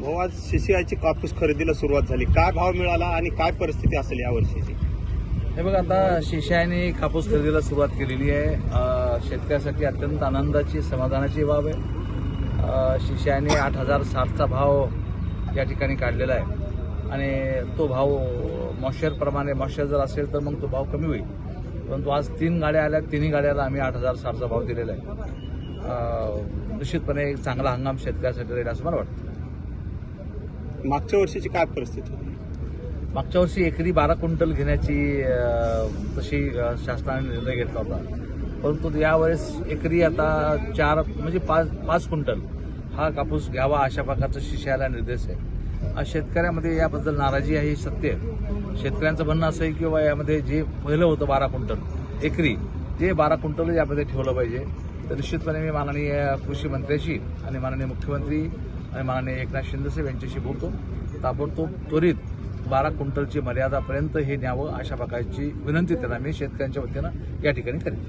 भाऊ आज सीसीआयची कापूस खरेदीला सुरुवात झाली. काय भाव मिळाला आणि काय परिस्थिती असेल या वर्षीची? हे बघा आता शिशाने कापूस खरेदीला सुरुवात केलेली आहे. शेतकऱ्यासाठी अत्यंत आनंदाची समाधानाची बाब आहे. अ, शिशाने आठ हजार साठचा भाव या ठिकाणी काढलेला आहे. आणि तो भाव मॉइश्चरप्रमाणे मॉइश्चर जर असेल तर मग तो भाव कमी होईल. परंतु आज तीन गाड्या आल्या तिन्ही गाड्याला आम्ही आठ हजार साठचा भाव दिलेला आहे. निश्चितपणे एक चांगला हंगाम शेतकऱ्यासाठी राहील असं मला वाटतं. मागच्या वर्षीची काय परिस्थिती होती? मागच्या वर्षी एकरी बारा क्विंटल घेण्याची तशी शासनाने निर्णय घेतला होता. परंतु यावेळेस एकरी आता चार म्हणजे पाच पाच क्विंटल हा कापूस घ्यावा अशा प्रकारचा शिष्याला निर्देश आहे. आज शेतकऱ्यामध्ये याबद्दल नाराजी आहे हे सत्य आहे. शेतकऱ्यांचं म्हणणं असं आहे की यामध्ये जे पहिलं होतं बारा क्विंटल एकरी ते बारा क्विंटल यामध्ये ठेवलं पाहिजे. तर निश्चितपणे मी माननीय कृषी मंत्र्याशी आणि माननीय मुख्यमंत्री माननीय एकनाथ शिंदेसाहेब यांच्याशी बोलतो. ताबडतोब त्वरित बारा क्विंटलची मर्यादापर्यंत हे न्यावं अशा प्रकारची विनंती त्यांना मी शेतकऱ्यांच्या वतीनं या ठिकाणी करेन.